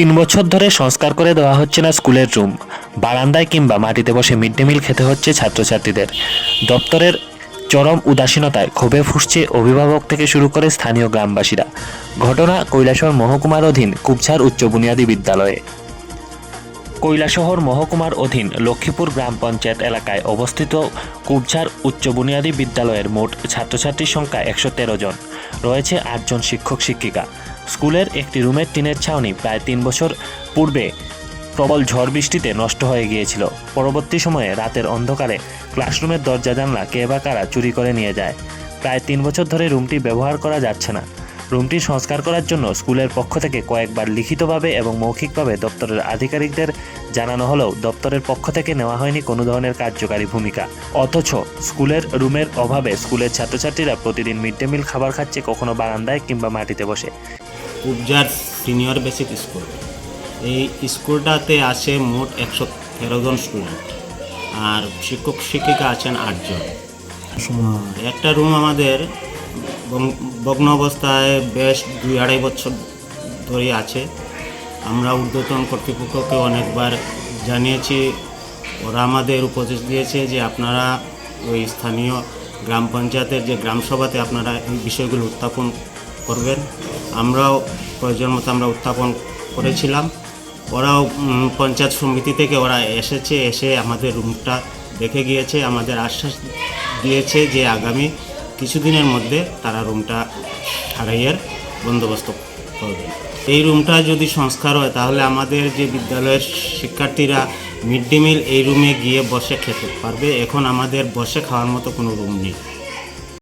তিন বছর ধরে সংস্কার করে দেওয়া হচ্ছে না স্কুলের রুম বারান্দায় কিংবা মাটিতে বসে মিড ডে মিল খেতে হচ্ছে ছাত্রছাত্রীদের। দপ্তরের চরম উদাসীনতায় ক্ষোভে ফুসছে অভিভাবক থেকে শুরু করে স্থানীয় গ্রামবাসীরা। ঘটনা কৈলাসহর মহকুমার অধীন কুবছার উচ্চ বুনিয়াদী বিদ্যালয়ে। কৈলাসহর মহকুমার অধীন লক্ষ্মীপুর গ্রাম পঞ্চায়েত এলাকায় অবস্থিত কুবঝার উচ্চ বুনিয়াদী বিদ্যালয়ের মোট ছাত্রছাত্রীর সংখ্যা একশো তেরো জন। রয়েছে আটজন শিক্ষক শিক্ষিকা স্কুলের একটি রুমের টিনের ছাউনি প্রায় তিন বছর পূর্বে প্রবল ঝড় বৃষ্টিতে নষ্ট হয়ে গিয়েছিল। পরবর্তী সময়ে রাতের অন্ধকারে ক্লাসরুমের দরজা জানলা কে বা কারা চুরি করে নিয়ে যায়। প্রায় তিন বছর ধরে রুমটি ব্যবহার করা যাচ্ছে না। রুমটি সংস্কার করার জন্য স্কুলের পক্ষ থেকে কয়েকবার লিখিতভাবে এবং মৌখিকভাবে দপ্তরের আধিকারিকদের জানানো হলেও দপ্তরের পক্ষ থেকে নেওয়া হয়নি কোনো ধরনের কার্যকারী ভূমিকা। অথচ স্কুলের রুমের অভাবে স্কুলের ছাত্রছাত্রীরা প্রতিদিন মিড ডে মিল খাবার খাচ্ছে কখনো বারান্দায় কিংবা মাটিতে বসে। উপজার সিনিয়র বেসিক স্কুল। এই স্কুলটাতে আছে মোট একশো তেরো জন স্টুডেন্ট আর শিক্ষক শিক্ষিকা আছেন আটজন একটা রুম আমাদের ভগ্ন অবস্থায় বেশ দুই আড়াই বছর ধরে আছে। আমরা ঊর্ধ্বতন কর্তৃপক্ষকে অনেকবার জানিয়েছি, ওরা আমাদের উপদেশ দিয়েছে যে আপনারা ওই স্থানীয় গ্রাম পঞ্চায়েতের যে গ্রাম সভাতে আপনারা এই বিষয়গুলো উত্থাপন করবেন। আমরাও প্রয়োজন মতো আমরা উত্থাপন করেছিলাম। ওরাও পঞ্চায়েত সমিতি থেকে ওরা এসেছে, এসে আমাদের রুমটা দেখে গিয়েছে, আমাদের আশ্বাস দিয়েছে যে আগামী কিছুদিনের মধ্যে তারা রুমটা সারাইয়ের বন্দোবস্ত করবে। এই রুমটা যদি সংস্কার হয়, তাহলে আমাদের যে বিদ্যালয়ের শিক্ষার্থীরা মিড ডে মিল এই রুমে গিয়ে বসে খেতে পারবে। এখন আমাদের বসে খাওয়ার মতো কোনো রুম নেই।